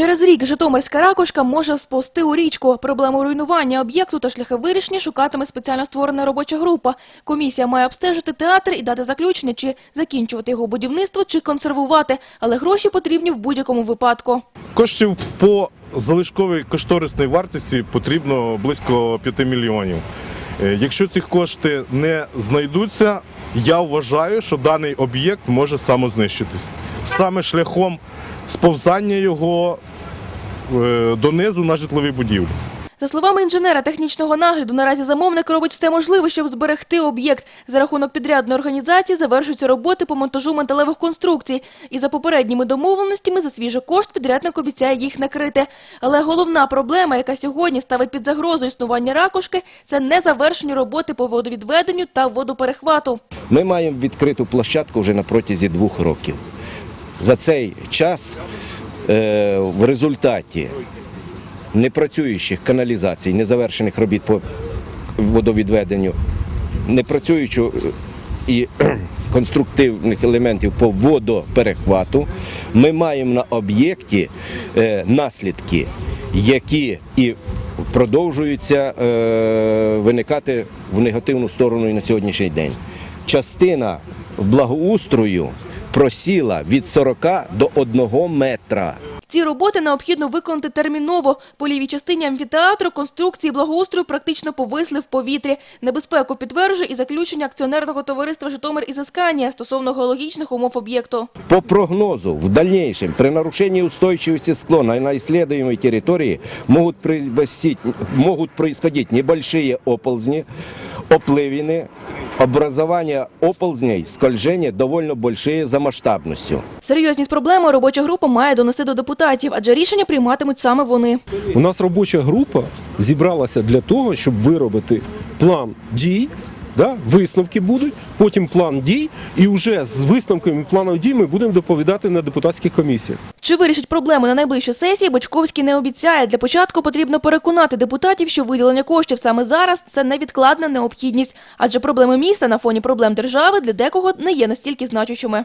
Через рік Житомирська ракушка може сповзти у річку. Проблему руйнування об'єкту та шляхи вирішення шукатиме спеціально створена робоча група. Комісія має обстежити театр і дати заключення, чи закінчувати його будівництво, чи консервувати. Але гроші потрібні в будь-якому випадку. Коштів по залишковій кошторисній вартості потрібно близько 5 мільйонів. Е, Якщо ці кошти не знайдуться, я вважаю, що даний об'єкт може самознищитись. Саме шляхом сповзання його е, донизу на житлові будівлі. За словами інженера технічного нагляду, наразі замовник робить все можливе, щоб зберегти об'єкт. За рахунок підрядної організації завершуються роботи по монтажу металевих конструкцій. І за попередніми домовленостями за свіжий кошт підрядник обіцяє їх накрити. Але головна проблема, яка сьогодні ставить під загрозу існування ракушки, це незавершені роботи по водовідведенню та водоперехвату. Ми маємо відкриту площадку вже на протязі двох років. За цей час е, в результаті непрацюючих каналізацій, незавершених робіт по водовідведенню, непрацюючого і конструктивних елементів по водоперехвату, ми маємо на об'єкті е, наслідки, які і продовжуються е, виникати в негативну сторону і на сьогоднішній день. Частина благоустрою просіла від 40 до 1 метра. Ці роботи необхідно виконати терміново. По лівій частині амфітеатру конструкції благоустрою практично повисли в повітрі. Небезпеку підтверджує і заключення акціонерного товариства «Житомир Ізисканія» стосовно геологічних умов об'єкту. По прогнозу, в дальнейшем, при нарушении устойчивости склона на исследуемой территории могут, привозить- могут происходить небольшие оползни, оплывины, образование оползней, скольження довольно большие за масштабністю. Серйозність проблеми робоча група має донести до депутатів, адже рішення прийматимуть саме вони. У нас робоча група зібралася для того, щоб виробити план дій. Да, висновки будуть, потім план дій, і вже з висновками плану дій ми будемо доповідати на депутатських комісіях. Чи вирішить проблему на найближчій сесії, Бочковський не обіцяє. Для початку потрібно переконати депутатів, що виділення коштів саме зараз – це невідкладна необхідність. Адже проблеми міста на фоні проблем держави для декого не є настільки значущими.